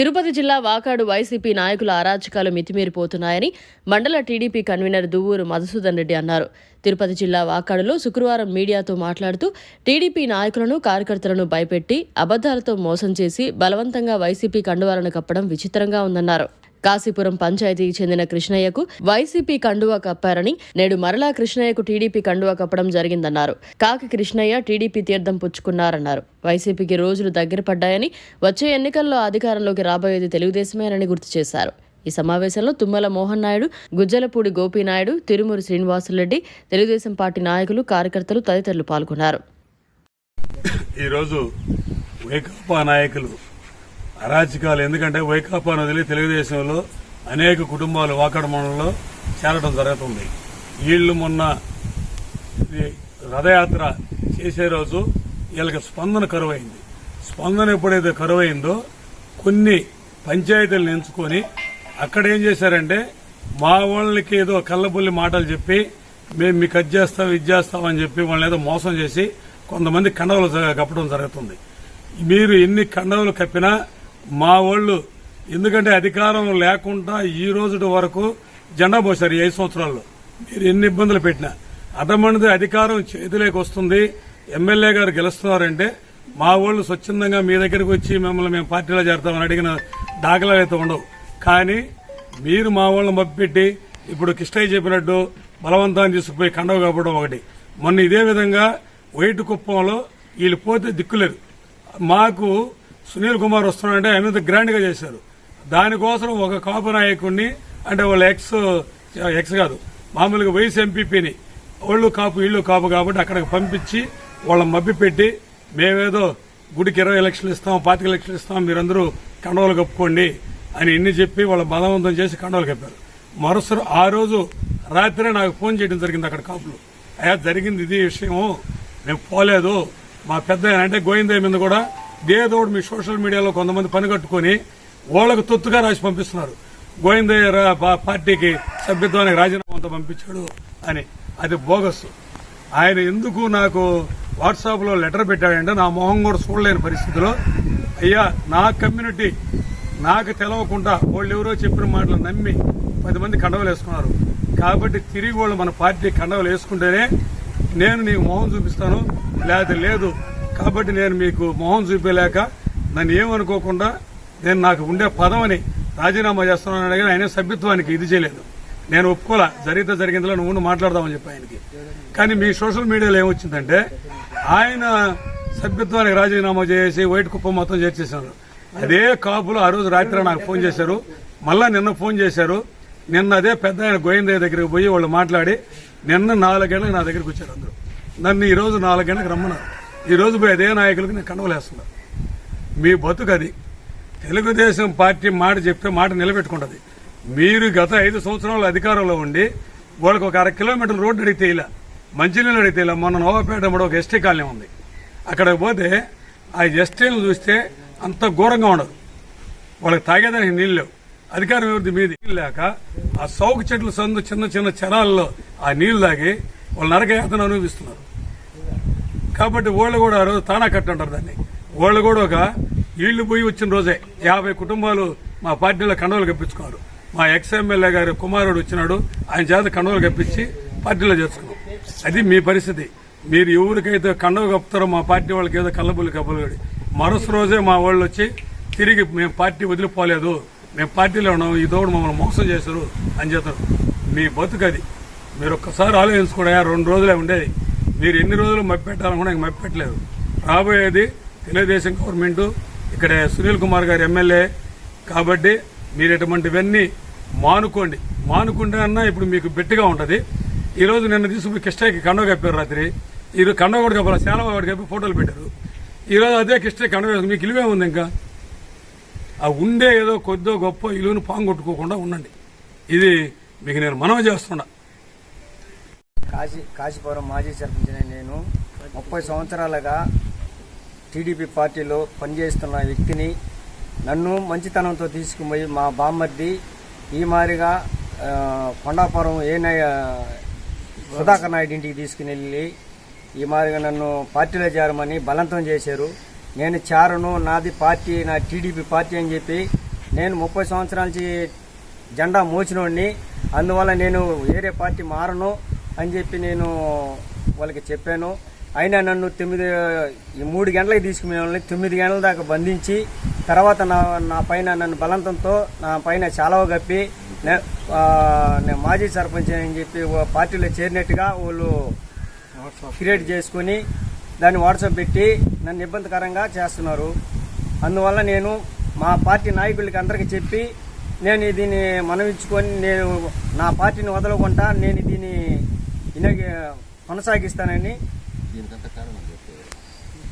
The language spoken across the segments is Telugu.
తిరుపతి జిల్లా వాకాడు వైసీపీ నాయకుల అరాచకాలు మితిమీరిపోతున్నాయని మండల టీడీపీ కన్వీనర్ దువ్వూరు మధుసూదన్ రెడ్డి అన్నారు. తిరుపతి జిల్లా వాకాడులో శుక్రవారం మీడియాతో మాట్లాడుతూ టీడీపీ నాయకులను కార్యకర్తలను భయపెట్టి అబద్దాలతో మోసం చేసి బలవంతంగా వైసీపీ కండువాలను కప్పడం విచిత్రంగా ఉందన్నారు. కాశీపురం పంచాయతీకి చెందిన కృష్ణయ్యకు వైసీపీ కండువా కప్పారని నేడు మరలా కృష్ణయ్యకు టీడీపీ కండువా కప్పడం జరిగిందన్నారు. కాకి కృష్ణయ్య టీడీపీ తీర్థం పుచ్చుకున్నారన్నారు. వైసీపీకి రోజులు దగ్గర పడ్డాయని వచ్చే ఎన్నికల్లో అధికారంలోకి రాబోయేది తెలుగుదేశమేనని గుర్తు చేశారు. ఈ సమావేశంలో తుమ్మల మోహన్ నాయుడు గుజ్జలపూడి గోపీనాయుడు తిరుమూరి శ్రీనివాసులరెడ్డి తెలుగుదేశం పార్టీ నాయకులు కార్యకర్తలు తదితరులు పాల్గొన్నారు. ఈరోజు వైకాపా నాయకులు అరాచకాలు. ఎందుకంటే వైకాపాను వదిలి తెలుగుదేశంలో అనేక కుటుంబాలు వాకడమండలంలో చేరడం జరుగుతుంది. వీళ్ళు మొన్న రథయాత్ర చేసే రోజు వీళ్ళకి స్పందన కరువైంది. స్పందన ఎప్పుడైతే కరువైందో కొన్ని పంచాయతీలను ఎంచుకొని అక్కడ ఏం చేశారంటే మా వాళ్ళకి ఏదో కళ్ళబుల్లి మాటలు చెప్పి మేము మీకు అది చేస్తాం ఇది చేస్తాం అని చెప్పి వాళ్ళని ఏదో మోసం చేసి కొంతమంది కండవలు కప్పడం జరుగుతుంది. మీరు ఎన్ని కండవలు కప్పినా మా వాళ్ళు ఎందుకంటే అధికారం లేకుండా ఈ రోజు వరకు జెండా పోశారు ఈ ఐదు సంవత్సరాల్లో. మీరు ఎన్ని ఇబ్బందులు పెట్టినా. అటమనిది అధికారం చేతిలోకి వస్తుంది. ఎమ్మెల్యే గారు గెలుస్తున్నారంటే మా వాళ్ళు స్వచ్ఛందంగా మీ దగ్గరికి వచ్చి మిమ్మల్ని మేము పార్టీలో చేరతామని అడిగిన దాఖలాలు అయితే ఉండవు. కానీ మీరు మా వాళ్ళని మప్పిపెట్టి ఇప్పుడు కిష్టయ్య చెప్పినట్టు బలవంతాన్ని తీసుకుపోయి కండవ కాబట్టి ఒకటి. మొన్న ఇదే విధంగా వైటు కుప్పంలో వీళ్ళు పోతే దిక్కులేరు మాకు సునీల్ కుమార్ వస్తున్నాడంటే ఆయన మీద గ్రాండ్గా చేశారు. దానికోసం ఒక కాపు నాయకుడిని అంటే వాళ్ళ ఎక్స్ ఎక్స్ కాదు మామూలుగా వైస్ ఎంపీపీని వాళ్ళు కాపు వీళ్ళు కాపు కాబట్టి అక్కడికి పంపించి వాళ్ళ మబ్బిపెట్టి పెట్టి మేమేదో గుడికి ఇరవై లక్షలు ఇస్తాం పాతిక లక్షలు ఇస్తాం మీరందరూ కండవలు కప్పుకోండి అని ఇన్ని చెప్పి వాళ్ళ బలవంతం చేసి కండవలు కప్పారు. మరుసరు ఆ రోజు రాత్రి నాకు ఫోన్ చేయడం జరిగింది అక్కడ కాపులు. అయ్యా జరిగింది ఇది విషయము మేము పోలేదు. మా పెద్ద అంటే గోవిందయ్య మీద కూడా దేదోడు మీ సోషల్ మీడియాలో కొంతమంది పని కట్టుకొని వాళ్ళకు తొత్తుగా రాసి పంపిస్తున్నారు. గోవిందయ్య పార్టీకి సభ్యత్వానికి రాజీనామాతో పంపించాడు అని. అది బోగస్. ఆయన ఎందుకు నాకు వాట్సాప్లో లెటర్ పెట్టాడంటే నా మొహం కూడా చూడలేని పరిస్థితిలో అయ్యా నా కమ్యూనిటీ నాకు తెలవకుండా వాళ్ళు ఎవరో చెప్పిన మాటలు నమ్మి పది మంది కండవలు వేసుకున్నారు. కాబట్టి తిరిగి వాళ్ళు మన పార్టీ కండవలు వేసుకుంటేనే నేను నీకు మొహం చూపిస్తాను. లేదా లేదు కాబట్టి నేను మీకు మొహం చూపేలేక నన్ను ఏమనుకోకుండా నేను నాకు ఉండే పదవిని రాజీనామా చేస్తున్నాను అడిగిన ఆయన సభ్యత్వానికి ఇది చేయలేదు. నేను ఒప్పుకోలే. జరిగితే జరిగిందిలో నువ్వు మాట్లాడదామని చెప్పి ఆయనకి. కానీ మీ సోషల్ మీడియాలో ఏమొచ్చిందంటే ఆయన సభ్యత్వానికి రాజీనామా చేసి వైట్ కుప్పం మొత్తం చేర్చేశారు. అదే కాపులు ఆ రోజు రాత్రి నాకు ఫోన్ చేశారు. మళ్ళా నిన్న ఫోన్ చేశారు. నిన్న అదే పెద్ద ఆయన గోవిందయ్య దగ్గరికి పోయి వాళ్ళు మాట్లాడి నిన్న నాలుగేళ్ళకి నా దగ్గరికి వచ్చారు అందరూ. నన్ను ఈరోజు రోజు నాలుగేళ్ళకి రమ్మన్నారు. ఈ రోజు పోయి అదే నాయకులకు నేను కండవలేస్తున్నా. మీ బతుకు అది తెలుగుదేశం పార్టీ మాట చెప్తే మాట నిలబెట్టుకుంటది. మీరు గత ఐదు సంవత్సరాలు అధికారంలో ఉండి వాళ్ళకి ఒక అర కిలోమీటర్ రోడ్డు అడిగితే ఇలా మంచినీళ్ళు అడిగితే ఇలా మొన్న నోవాపేట ఒక ఎస్టీ కాలనీ ఉంది. అక్కడికి పోతే ఆ ఎస్టీలను చూస్తే అంత ఘోరంగా ఉండదు. వాళ్ళకి తాగేదానికి నీళ్ళు లేవు. అధికారం ఎవరిది? మీది. నీళ్ళు లేక ఆ సౌకు చెట్లు సందు చిన్న చిన్న చెరాల్లో ఆ నీళ్ళు తాగి వాళ్ళు నరకయాతను అనుభవిస్తున్నారు. కాబట్టి వాళ్ళు కూడా ఆ రోజు తానా కట్టుంటారు దాన్ని. వాళ్ళు కూడా ఒక ఇళ్ళు పోయి వచ్చిన రోజే యాభై కుటుంబాలు మా పార్టీలో కండవలు కప్పించుకున్నారు. మా ఎక్స్ ఎమ్మెల్యే గారు కుమారుడు వచ్చినాడు ఆయన చేత కండవలు కప్పించి పార్టీలో చేర్చుకున్నాం. అది మీ పరిస్థితి. మీరు ఎవరికైతే కండవ కప్పుతారో మా పార్టీ వాళ్ళకి ఏదో కళ్ళబుల్లి కప్పలు మరుస రోజే మా వాళ్ళు వచ్చి తిరిగి మేము పార్టీ వదిలిపోలేదు. మేము పార్టీలో ఉన్నాం ఈ దోడు మమ్మల్ని మోసం చేశారు అని చెప్తారు. మీ బతుకది మీరు ఒక్కసారి ఆలోచించుకోండి రెండు రోజులే ఉండేది. మీరు ఎన్ని రోజులు మప్పెట్టాలనుకున్నా ఇంక మప్పెట్టలేదు రాబోయేది తెలుగుదేశం గవర్నమెంట్ ఇక్కడ సునీల్ కుమార్ గారు ఎమ్మెల్యే కాబట్టి మీరు ఇటువంటివన్నీ మానుకోండి. మానుకుంటే అన్నా ఇప్పుడు మీకు బెట్టిగా ఉంటుంది. ఈరోజు నిన్న తీసుకుని కిష్టకి కండవ కప్పారు రాత్రి. ఈ రోజు కండవ కూడా కప్పారు. చాలా వాడు కప్పి ఫోటోలు పెట్టారు. ఈ రోజు అదే కిష్టయ్య కండవ మీకు ఇలువే ఉంది ఇంకా. ఆ ఉండే ఏదో కొద్దో గొప్ప ఇలువను పాంగొట్టుకోకుండా ఉండండి. ఇది మీకు నేను మనవి చేస్తున్నా. కాశీ కాశీపురం మాజీ సర్పంచ్ నేను. ముప్పై సంవత్సరాలుగా టీడీపీ పార్టీలో పనిచేస్తున్న వ్యక్తిని నన్ను మంచితనంతో తీసుకుపోయి మా బామ్మర్ది ఈ మాదిరిగా కొండాపురం ఏ సుధాకర్ నాయుడు ఇంటికి తీసుకుని వెళ్ళి ఈ మాదిరిగా నన్ను పార్టీలో చేరమని బలవంతం చేశారు. నేను చేరను నాది పార్టీ నా టీడీపీ పార్టీ అని చెప్పి నేను ముప్పై సంవత్సరాల నుంచి జెండా మోచినోడిని అందువల్ల నేను వేరే పార్టీ మారను. అని చెప్పి నేను వాళ్ళకి చెప్పాను. అయినా నన్ను తొమ్మిది ఈ మూడు గంటలకు తీసుకునే వాళ్ళని తొమ్మిది గంటల దాకా బంధించి తర్వాత నా నా పైన నన్ను బలవంతంతో నా పైన చాలవ కప్పి నేను మాజీ సర్పంచ్ అని చెప్పి పార్టీలో చేరినట్టుగా వాళ్ళు క్రియేట్ చేసుకొని దాన్ని వాట్సాప్ పెట్టి నన్ను ఇబ్బందికరంగా చేస్తున్నారు. అందువల్ల నేను మా పార్టీ నాయకులకి అందరికీ చెప్పి నేను దీన్ని మనవించుకొని నేను నా పార్టీని వదలకుండా నేను దీన్ని కొనసాగిస్తానని.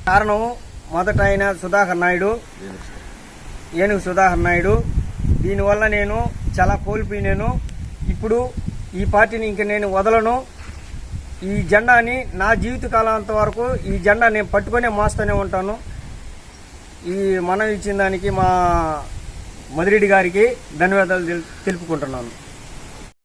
కారణం మొదట ఆయన సుధాకర్ నాయుడు ఏనుగు సుధాకర్ నాయుడు. దీనివల్ల నేను చాలా కోల్పోయినాను. ఇప్పుడు ఈ పార్టీని ఇంక నేను వదలను. ఈ జెండాని నా జీవిత కాలాంత వరకు ఈ జెండా నేను పట్టుకునే మోస్తూనే ఉంటాను. ఈ మనం ఇచ్చిన దానికి మా మదిరెడ్డి గారికి ధన్యవాదాలు తెలు- తెలుపుకుంటున్నాను.